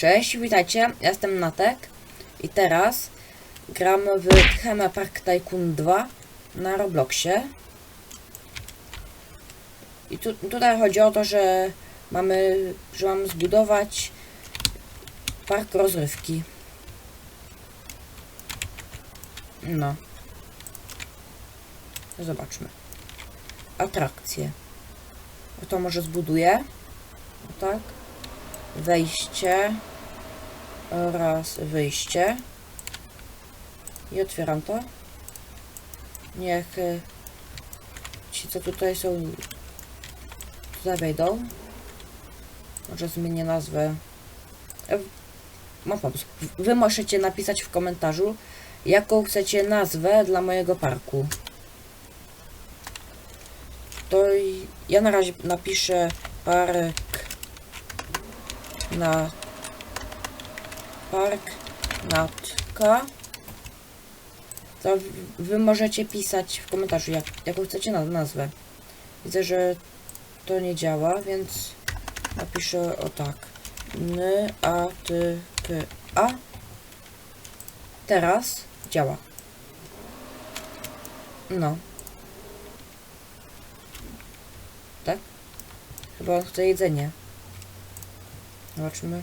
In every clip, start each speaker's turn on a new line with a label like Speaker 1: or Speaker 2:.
Speaker 1: Cześć, witajcie, jestem Natek i teraz gram w Theme Park Tycoon 2 na Robloxie. I tu, tutaj chodzi o to, że mamy, że mam zbudować park rozrywki. No. Zobaczmy. Atrakcje. To może zbuduję. O tak. Wejście. Oraz wyjście. I otwieram to. Niech y, ci, co tutaj są, tutaj wejdą. Może zmienię nazwę. E, Mam pomysł. Wy możecie napisać w komentarzu, jaką chcecie nazwę dla mojego parku. To ja na razie napiszę park na park natka. To wy możecie pisać w komentarzu, jak, jaką chcecie na, nazwę. Widzę, że to nie działa, więc napiszę o tak. N, a, ty, k, a. Teraz działa. No. Tak? Chyba on chce jedzenie. Zobaczmy.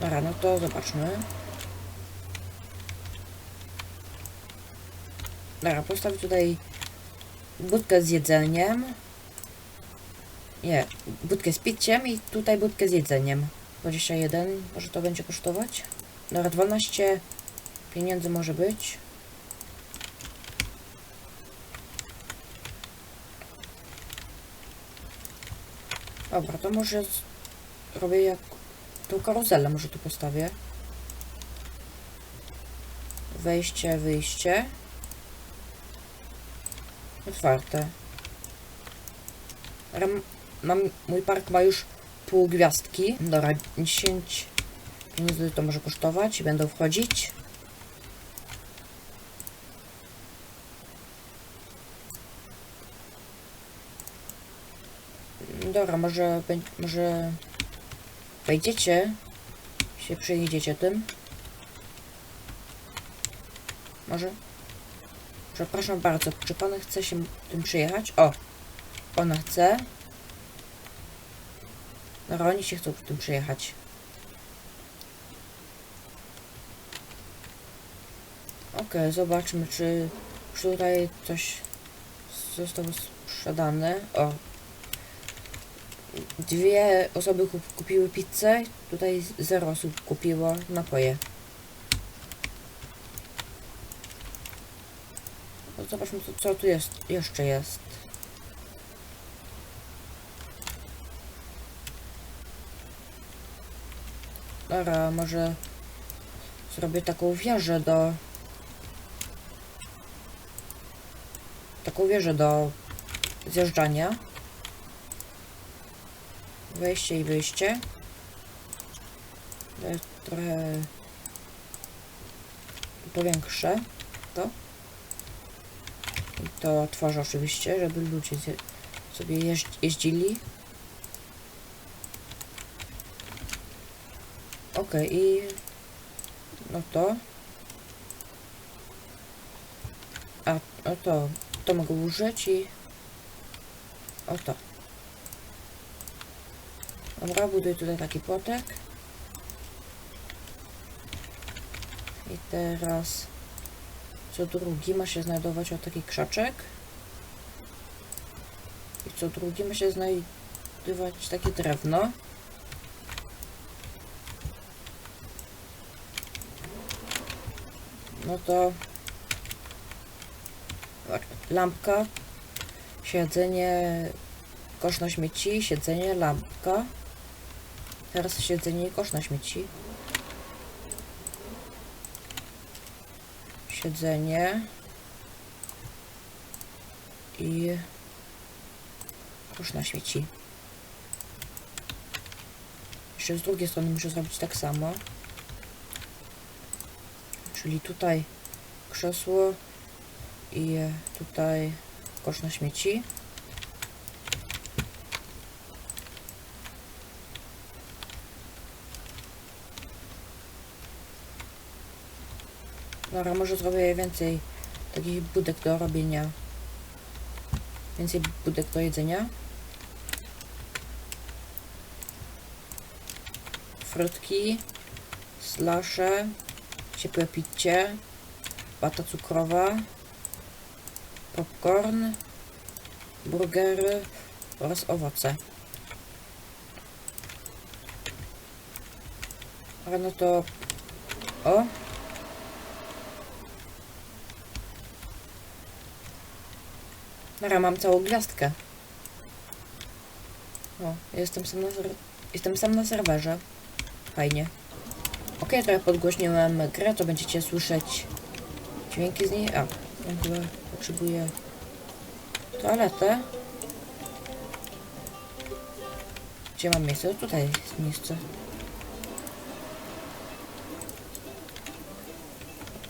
Speaker 1: Dobra, no to zobaczmy. Dobra, postawię tutaj budkę z jedzeniem. Nie, budkę z piciem i tutaj budkę z jedzeniem. 21, może to będzie kosztować? Dobra, 12 pieniędzy może być. Dobra, to może robię jak tą karuzelę może tu postawię. Wejście, wyjście. Otwarte. Ram, mam, mój park ma już pół gwiazdki. Dobra, 10 pieniędzy to może kosztować będą wchodzić. Dobra, może, może wejdziecie, się przejedziecie tym. Może? Przepraszam bardzo, czy pan chce się tym przyjechać? O, ona chce. Dobra, oni się chcą tym przyjechać. Okej, zobaczmy, czy tutaj coś zostało sprzedane. O, Dwie osoby kup kupiły pizzę, tutaj zero osób kupiło napoje. No zobaczmy co, co tu jest, jeszcze jest. Dobra, może zrobię taką wieżę do... Taką wieżę do zjeżdżania. Wejście i wyjście. To jest trochę powiększę to. I to tworzę oczywiście, żeby ludzie sobie jeździli. Ok, i no to. A, o to, to mogę użyć i o to. Dobra, buduję tutaj taki płotek. I teraz co drugi ma się znajdować o taki krzaczek. I co drugi ma się znajdować takie drewno. No to zobacz, lampka, siedzenie, kosz na śmieci, siedzenie, lampka. Teraz siedzenie i kosz na śmieci. Siedzenie. I kosz na śmieci. Jeszcze z drugiej strony muszę zrobić tak samo. Czyli tutaj krzesło i tutaj kosz na śmieci. Dobra, może zrobię więcej takich budek do robienia. Więcej budek do jedzenia. Frytki, slasze, ciepłe picie, wata cukrowa, popcorn, burgery oraz owoce. Ale no to... O! Dobra, mam całą gwiazdkę. O, jestem sam na, jestem sam na serwerze. Fajnie. Ok, trochę podgłośniłem grę, to będziecie słyszeć dźwięki z niej. A, chyba potrzebuję toaletę. Gdzie mam miejsce? O, Tutaj jest miejsce.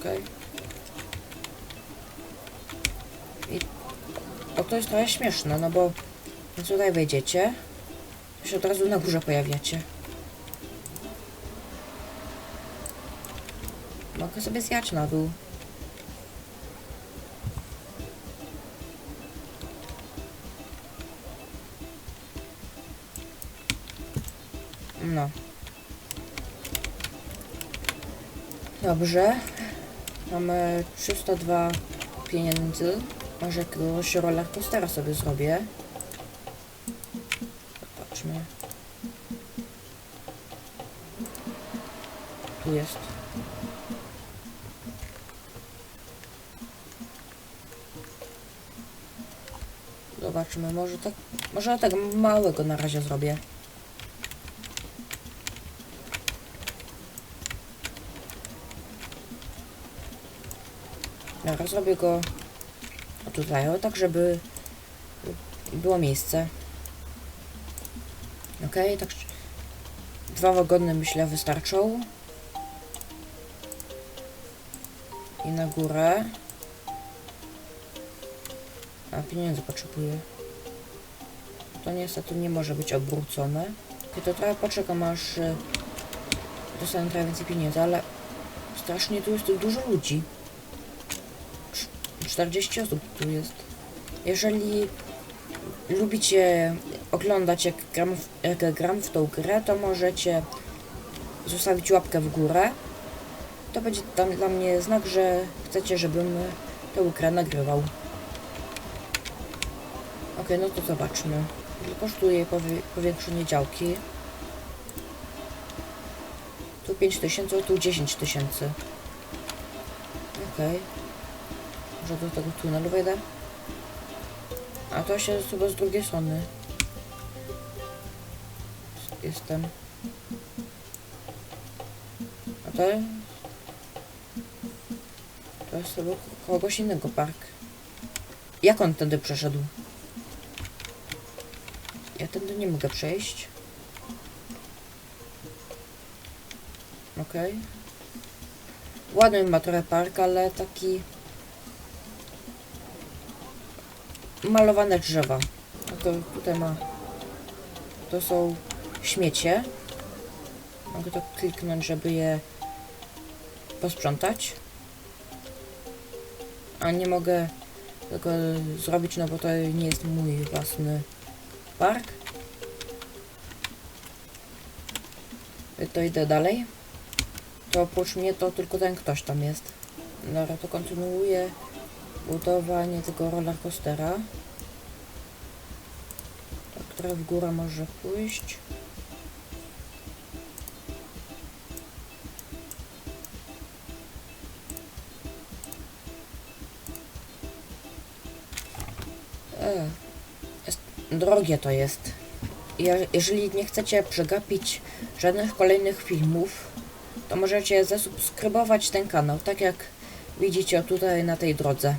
Speaker 1: Okej. I o, to jest trochę śmieszne, no bo tutaj wejdziecie, to się od razu na górze pojawiacie. Mogę sobie zjać na dół. No. Dobrze. Mamy 302 pieniędzy. Może jakiegoś roller coastera sobie zrobię. Zobaczmy. Tu jest. Zobaczmy, może tak, może tak małego na razie zrobię. Dobra, zrobię go tutaj, o, tak żeby było miejsce. Okej, tak dwa wagony myślę wystarczą. I na górę. A pieniędzy potrzebuję. To niestety nie może być obrócone. I to trochę poczekam aż y, dostanę trochę więcej pieniędzy, ale strasznie tu jest dużo ludzi. Cz- 40 osób tu jest. Jeżeli lubicie oglądać jak gram, w, jak gram w tą grę, to możecie zostawić łapkę w górę. To będzie tam dla mnie znak, że chcecie, żebym tę grę nagrywał. Ok, no to zobaczmy. Ile kosztuje powiększenie działki? Tu 5000, tu 10 tysięcy. Okej. Może do tego tunelu wejdę? A to się chyba z drugiej strony. Jestem. A to... To jest chyba kogoś innego park. Jak on tędy przeszedł? Ja tędy nie mogę przejść. Okej. Ładny ma trochę park, ale taki... Malowane drzewa. To tutaj ma... To są śmiecie. Mogę to kliknąć, żeby je posprzątać. A nie mogę tego zrobić, no bo to nie jest mój własny park. To idę dalej. To oprócz mnie to tylko ten ktoś tam jest. Dobra, to kontynuuję budowanie tego roller coastera. Tak, trochę w górę może pójść. E, jest, drogie to jest. Je, jeżeli nie chcecie przegapić żadnych kolejnych filmów, to możecie zasubskrybować ten kanał, tak jak widzicie tutaj na tej drodze.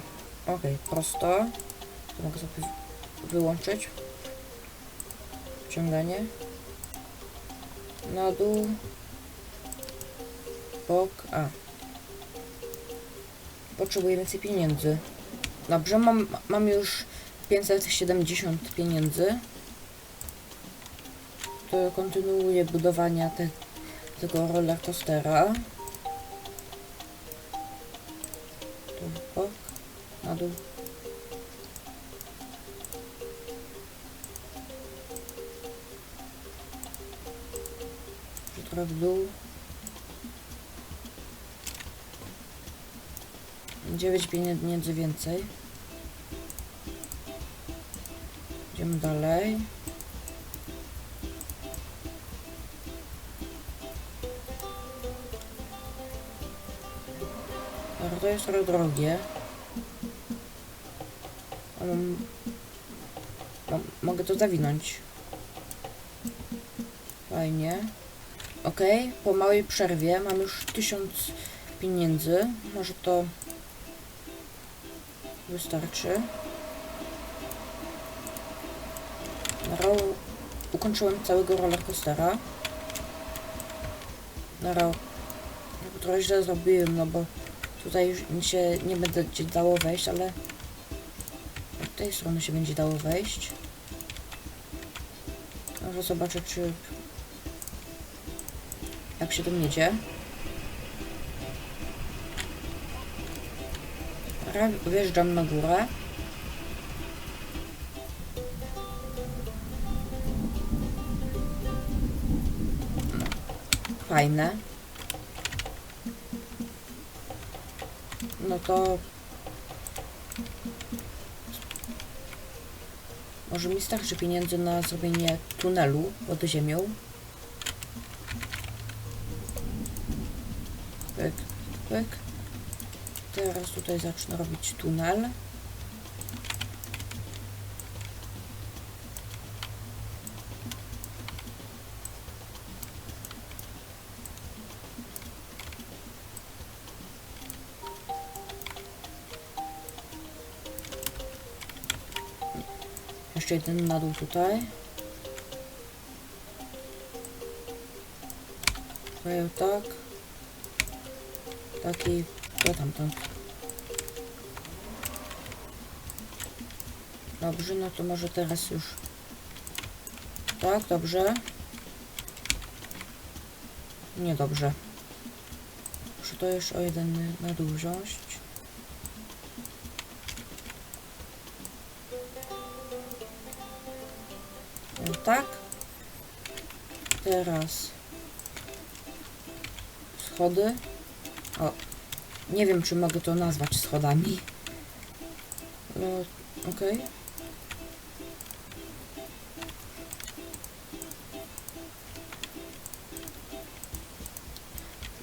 Speaker 1: Ok, prosto. To mogę sobie wyłączyć. Wciąganie. Na dół. Bok. A. Potrzebuję więcej pieniędzy. Dobrze, mam, mam już 570 pieniędzy. To kontynuuję budowanie te, tego roller coastera. Tu bok, na dół. Trochę w dół. 9 pieniędzy więcej. Idziemy dalej. To jest trochę drogie. Mam, mogę to zawinąć. Fajnie. Ok, po małej przerwie mam już 1000 pieniędzy. Może to wystarczy. Ro ukończyłem całego rollercoastera. Nara trochę źle zrobiłem, no bo tutaj już mi się nie będzie dało wejść, ale tej strony się będzie dało wejść. Może zobaczę, czy jak się tym jedzie. Wjeżdżam na górę. Fajne. No to... Może mi starczy pieniędzy na zrobienie tunelu pod ziemią. Pyk, pyk. Teraz tutaj zacznę robić tunel. Jeszcze jeden na dół tutaj. Tutaj tak. Taki, to tamtąd. Dobrze, no to może teraz już. Tak, dobrze. Niedobrze. Muszę to jeszcze o jeden na dół wziąć. Tak. Teraz schody. O, nie wiem, czy mogę to nazwać schodami. No, okej.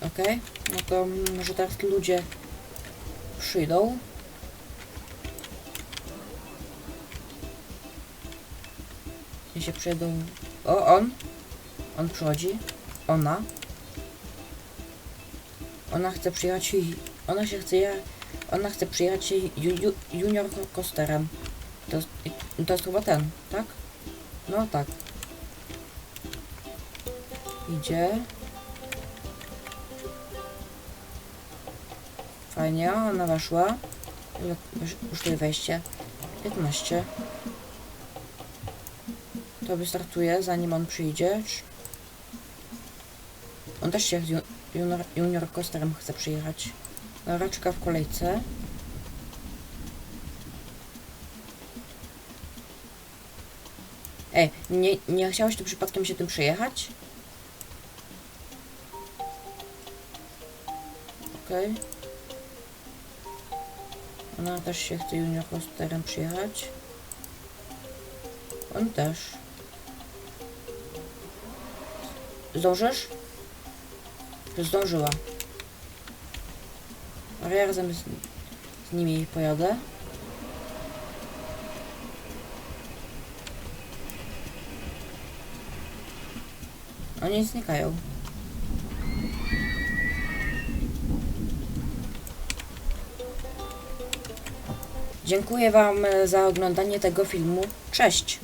Speaker 1: Okej, no to może teraz ludzie przyjdą. Się przyjdą. O, on. On przychodzi. Ona. Ona chce przyjechać i ona się chce ona chce przyjechać ju, ju, junior coasterem. To, to jest chyba ten, tak? No tak. Idzie. Fajnie, ona weszła. Ile kosztuje wejście? 15. To wystartuje, zanim on przyjdzie. On też się ju- junior, junior coasterem chce przyjechać. Dobra, czeka w kolejce. Ej, nie, nie chciałeś tu przypadkiem się tym przejechać? Okej. Ona też się chce junior coasterem przyjechać. On też. Zdążysz? Zdążyła. Ale ja razem z, z nimi pojadę. Oni znikają. Dziękuję Wam e, za oglądanie tego filmu. Cześć!